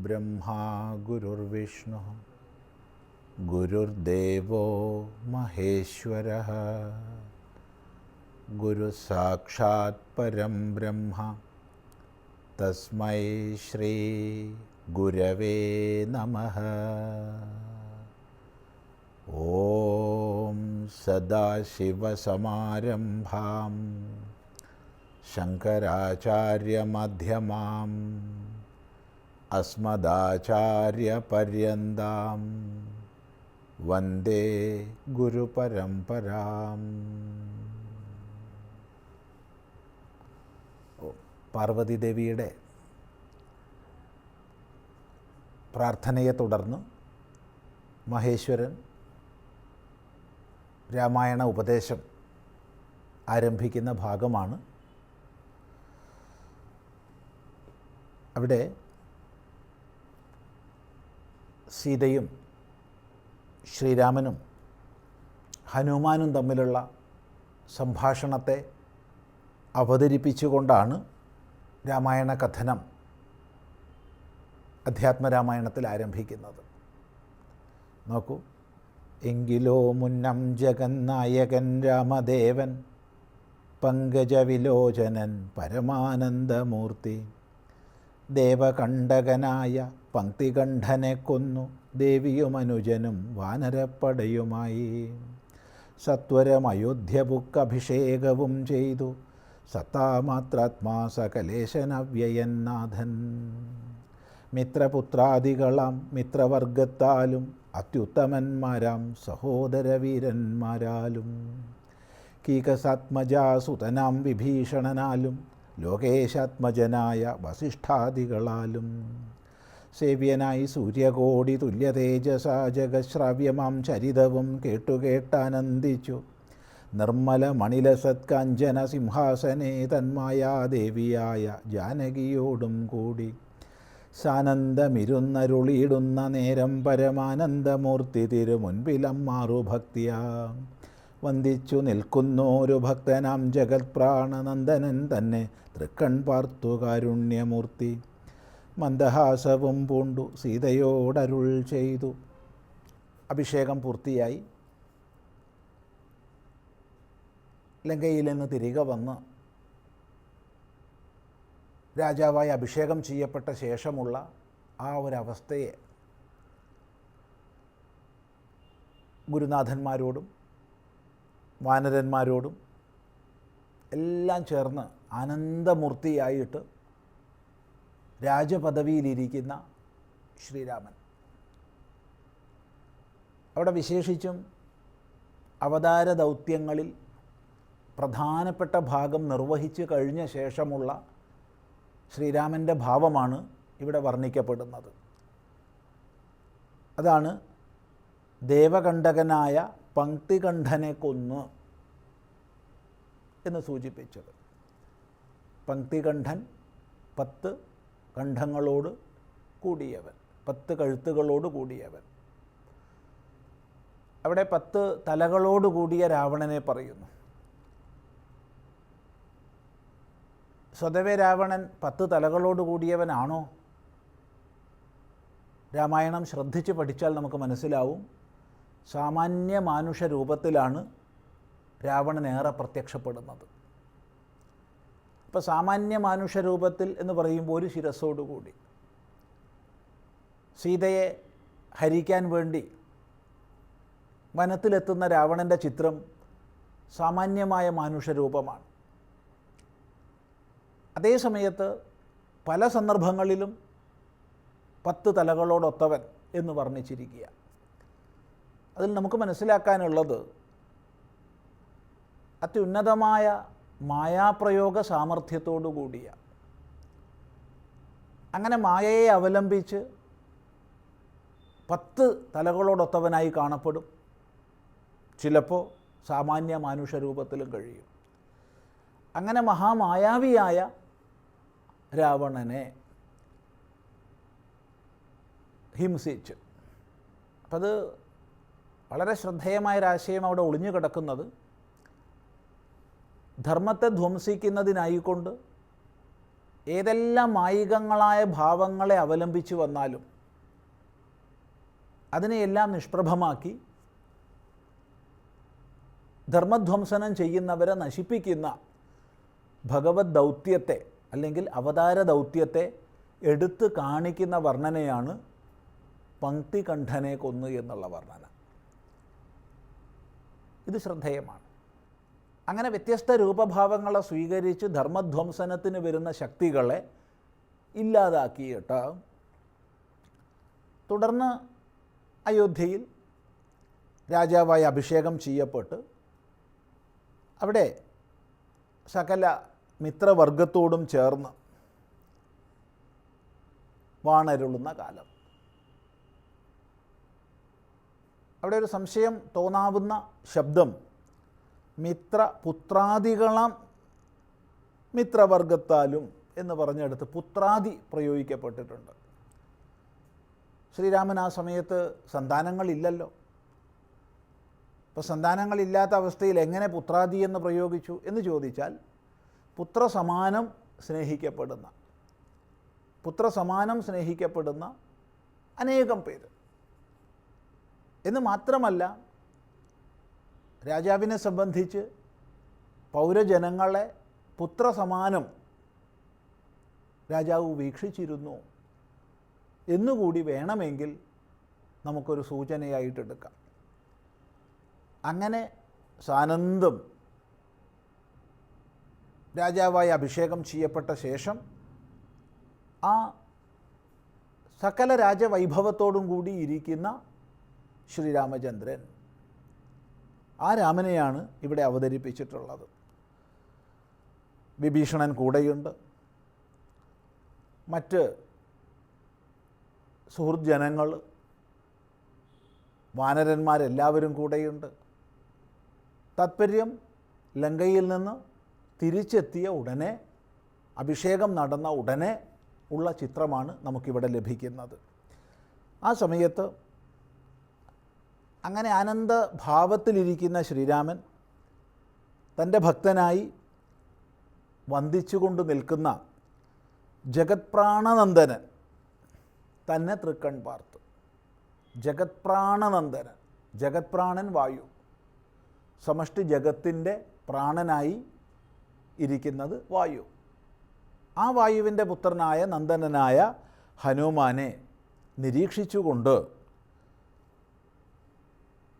गुरुर्ब्रह्मा गुरुर्विष्णुः। गुरुर्देवो महेश्वरः। गुरुसाक्षात् परं ब्रह्म। तस्मै श्रीगुरवे नमः। ॐ सदाशिवसमारम्भां शङ्कराचार्यमध्यमाम्। അസ്മദാചാര്യപര്യന്താം. വന്ദേ ഗുരുപരംപരാം പാർവതിദേവിയുടെ പ്രാർത്ഥനയെ തുടർന്ന് മഹേശ്വരൻ രാമായണ ഉപദേശം ആരംഭിക്കുന്ന ഭാഗമാണ്. അവിടെ സീതയും ശ്രീരാമനും ഹനുമാനും തമ്മിലുള്ള സംഭാഷണത്തെ അവതരിപ്പിച്ചുകൊണ്ടാണ് രാമായണ കഥനം അധ്യാത്മരാമായണത്തിൽ ആരംഭിക്കുന്നത്. നോക്കൂ. എങ്കിലോ മുന്നം ജഗന്നായകൻ രാമദേവൻ പങ്കജവിലോചനൻ പരമാനന്ദമൂർത്തി ദേവകണ്ഠകനായ പങ്ക്തികണ്ഠനെ കൊന്നു. ദേവിയും അനുജനും വാനരപ്പടയുമായി. സത്വരം അയോധ്യബുക്കഭിഷേകവും ചെയ്തു. സത്താമാത്രാത്മാ സകലേശനവ്യയന്നാഥൻ മിത്രപുത്രാദികളാം മിത്രവർഗത്താലും അത്യുത്തമന്മാരാം സഹോദരവീരന്മാരാലും. കീകസാത്മജാസുതനാം വിഭീഷണനാലും ലോകേശാത്മജനായ വസിഷ്ഠാദികളാലും. സേവ്യനായി സൂര്യകോടി തുല്യതേജസ ജഗശ്രാവ്യമാം ചരിതവും കേട്ടുകേട്ടാനന്ദിച്ചു. നിർമ്മല മണിലസത്കാഞ്ചന സിംഹാസനേ തന്മായാദേവിയായ ജാനകിയോടും കൂടി. സാനന്ദമിരുന്നരുളിയിടുന്ന നേരം പരമാനന്ദമൂർത്തി തിരുമുൻപിലമ്മാറു ഭക്തിയാ വന്ദിച്ചു നിൽക്കുന്നോരു ഭക്തനാം ജഗത് പ്രാണനന്ദനൻ തന്നെ തൃക്കൺ പാർത്തു കാരുണ്യമൂർത്തി. മന്ദഹാസവും പൂണ്ടു സീതയോടരുൾ ചെയ്തു. അഭിഷേകം പൂർത്തിയായി. ലങ്കയിൽ നിന്ന് തിരികെ വന്ന് രാജാവായി അഭിഷേകം ചെയ്യപ്പെട്ട ശേഷമുള്ള ആ ഒരവസ്ഥയെ ഗുരുനാഥന്മാരോടും വാനരന്മാരോടും എല്ലാം ചേർന്ന് ആനന്ദമൂർത്തിയായിട്ട് രാജപദവിയിലിരിക്കുന്ന ശ്രീരാമൻ. അവിടെ വിശേഷിച്ചും അവതാര ദൗത്യങ്ങളിൽ പ്രധാനപ്പെട്ട ഭാഗം നിർവഹിച്ചു കഴിഞ്ഞ ശേഷമുള്ള ശ്രീരാമന്റെ ഭാവമാണ് ഇവിടെ വർണിക്കപ്പെടുന്നത്. അതാണ് ദേവകണ്ഠകനായ പങ്ക്തികണ്ഠനെ കൊന്നു എന്ന് സൂചിപ്പിച്ചത്. പങ്ക്തികണ്ഠൻ പത്ത് കണ്ഠങ്ങളോട് കൂടിയവൻ പത്ത് കഴുത്തുകളോട് കൂടിയവൻ. അവിടെ പത്ത് തലകളോട് കൂടിയ രാവണനെ പറയുന്നു. സ്വതവേ രാവണൻ പത്ത് തലകളോട് കൂടിയവനാണോ? രാമായണം ശ്രദ്ധിച്ച് പഠിച്ചാൽ നമുക്ക് മനസ്സിലാവും. സാമാന്യ മാനുഷ രൂപത്തിലാണ് രാവണൻ ഏറെ പ്രത്യക്ഷപ്പെടുന്നത്. ഇപ്പോൾ സാമാന്യ മാനുഷ രൂപത്തിൽ എന്ന് പറയുമ്പോൾ ഒരു ശിരസ്സോടുകൂടി. സീതയെ ഹരിക്കാൻ വേണ്ടി വനത്തിലെത്തുന്ന രാവണന്റെ ചിത്രം സാമാന്യമായ മാനുഷരൂപമാണ് അതേ സമയത്ത് പല സന്ദർഭങ്ങളിലും പത്ത് തലകളോടൊത്തവൻ എന്ന് വർണിച്ചിരിക്കുക അതിൽ നമുക്ക് മനസ്സിലാക്കാനുള്ളത് അത്യുന്നതമായ മായാപ്രയോഗ സാമർഥ്യത്തോടു കൂടിയ അങ്ങനെ മായയെ അവലംബിച്ച് പത്ത് തലകളോടൊത്തവനായി കാണപ്പെടും. ചിലപ്പോൾ സാമാന്യ മനുഷ്യരൂപത്തിലും കഴിയും. അങ്ങനെ മഹാമായാവിയായ രാവണനെ ഹിംസിച്ച്. അപ്പം അത് വളരെ ശ്രദ്ധേയമായൊരാശയം അവിടെ ഒളിഞ്ഞു കിടക്കുന്നത് ധർമ്മത്തെ ധ്വംസിക്കുന്നതിനായിക്കൊണ്ട് ഏതെല്ലാം മായികങ്ങളായ ഭാവങ്ങളെ അവലംബിച്ചു വന്നാലും അതിനെയെല്ലാം നിഷ്പ്രഭമാക്കി ധർമ്മധ്വംസനം ചെയ്യുന്നവരെ നശിപ്പിക്കുന്ന ഭഗവത് ദൗത്യത്തെ അല്ലെങ്കിൽ അവതാര ദൗത്യത്തെ എടുത്തു കാണിക്കുന്ന വർണനയാണ് പങ്ക്തികണ്ഠനെ കൊന്നു എന്നുള്ള വർണന. ഇത് ശ്രദ്ധേയമാണ്. അങ്ങനെ വ്യത്യസ്ത രൂപഭാവങ്ങളെ സ്വീകരിച്ച് ധർമ്മധ്വംസനത്തിന് വരുന്ന ശക്തികളെ ഇല്ലാതാക്കിയിട്ട് തുടർന്ന് അയോധ്യയിൽ രാജാവായി അഭിഷേകം ചെയ്യപ്പെട്ട് അവിടെ സകല മിത്രവർഗത്തോടും ചേർന്ന് വാണരുളുന്ന കാലം. അവിടെ ഒരു സംശയം തോന്നാവുന്ന ശബ്ദം. മിത്ര പുത്രാദികളാം മിത്രവർഗത്താലും എന്ന് പറഞ്ഞെടുത്ത് പുത്രാദി പ്രയോഗിക്കപ്പെട്ടിട്ടുണ്ട്. ശ്രീരാമൻ ആ സമയത്ത് സന്താനങ്ങളില്ലല്ലോ. അപ്പോൾ സന്താനങ്ങളില്ലാത്ത അവസ്ഥയിൽ എങ്ങനെ പുത്രാദി എന്ന് പ്രയോഗിച്ചു എന്ന് ചോദിച്ചാൽ പുത്രസമാനം സ്നേഹിക്കപ്പെടുന്ന പുത്രസമാനം സ്നേഹിക്കപ്പെടുന്ന അനേകം പേര്. എന്ന് മാത്രമല്ല രാജാവിനെ സംബന്ധിച്ച് പൗരജനങ്ങളെ പുത്രസമാനം രാജാവ് വീക്ഷിച്ചിരുന്നു എന്നുകൂടി വേണമെങ്കിൽ നമുക്കൊരു സൂചനയായിട്ടെടുക്കാം. അങ്ങനെ സാനന്ദം രാജാവായി അഭിഷേകം ചെയ്യപ്പെട്ട ശേഷം ആ സകല രാജവൈഭവത്തോടും കൂടി ഇരിക്കുന്ന ശ്രീരാമചന്ദ്രൻ ആ രാമനെയാണ് ഇവിടെ അവതരിപ്പിച്ചിട്ടുള്ളത്. വിഭീഷണൻ കൂടെയുണ്ട്. മറ്റ് സുഹൃത് ജനങ്ങൾ വാനരന്മാരെല്ലാവരും കൂടെയുണ്ട്. താത്പര്യം ലങ്കയിൽ നിന്ന് തിരിച്ചെത്തിയ ഉടനെ അഭിഷേകം നടന്ന ഉടനെ ഉള്ള ചിത്രമാണ് നമുക്കിവിടെ ലഭിക്കുന്നത്. ആ സമയത്ത് അങ്ങനെ ആനന്ദഭാവത്തിലിരിക്കുന്ന ശ്രീരാമൻ തന്റെ ഭക്തനായി വന്ദിച്ചുകൊണ്ട് നിൽക്കുന്ന ജഗത്പ്രാണനന്ദനൻ തന്നെ തൃക്കൺ പാർത്തു. ജഗത്പ്രാണനന്ദനൻ ജഗത്പ്രാണൻ വായു സമഷ്ടി ജഗത്തിന്റെ പ്രാണനായി ഇരിക്കുന്നത് വായു. ആ വായുവിന്റെ പുത്രനായ നന്ദനനായ ഹനുമാനെ നിരീക്ഷിച്ചുകൊണ്ട്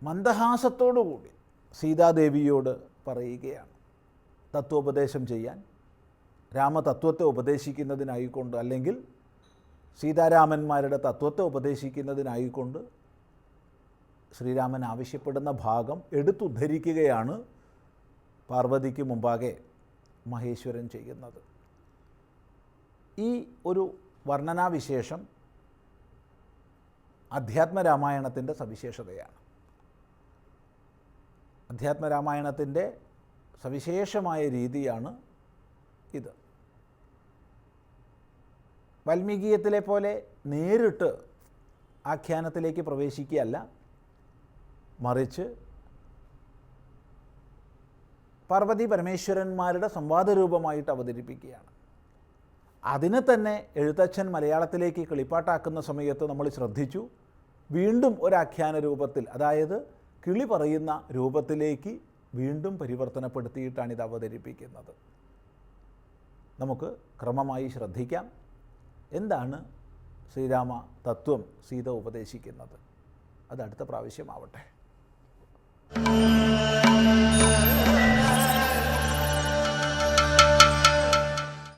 മന്ദഹാസത്തോടുകൂടി സീതാദേവിയോട് പറയുകയാണ്. തത്വോപദേശം ചെയ്യാൻ. രാമതത്വത്തെ ഉപദേശിക്കുന്നതിനായിക്കൊണ്ട് അല്ലെങ്കിൽ സീതാരാമന്മാരുടെ തത്വത്തെ ഉപദേശിക്കുന്നതിനായിക്കൊണ്ട് ശ്രീരാമൻ ആവശ്യപ്പെടുന്ന ഭാഗം എടുത്തുദ്ധരിക്കുകയാണ് പാർവതിക്ക് മുമ്പാകെ മഹേശ്വരൻ ചെയ്യുന്നത്. ഈ ഒരു വർണനാവിശേഷം അധ്യാത്മരാമായണത്തിന്റെ സവിശേഷതയാണ്. അധ്യാത്മരാമായണത്തിന്റെ സവിശേഷമായ രീതിയാണ് ഇത്. വാൽമീകീയത്തിലെ പോലെ നേരിട്ട് ആഖ്യാനത്തിലേക്ക് പ്രവേശിക്കുകയല്ല മറിച്ച് പാർവതി പരമേശ്വരന്മാരുടെ സംവാദരൂപമായിട്ട് അവതരിപ്പിക്കുകയാണ്. അതിനെ തന്നെ എഴുത്തച്ഛൻ മലയാളത്തിലേക്ക് കിളിപ്പാട്ടാക്കുന്ന സമയത്ത് നമ്മൾ ശ്രദ്ധിച്ചു വീണ്ടും ഒരു ആഖ്യാന രൂപത്തിൽ അതായത് കിളി പറയുന്ന രൂപത്തിലേക്ക് വീണ്ടും പരിവർത്തനപ്പെടുത്തിയിട്ടാണ് ഇത് അവതരിപ്പിക്കുന്നത്. നമുക്ക് ക്രമമായി ശ്രദ്ധിക്കാം. എന്താണ് ശ്രീരാമ തത്വം സീത ഉപദേശിക്കുന്നത്? അത് അടുത്ത പ്രാവശ്യമാവട്ടെ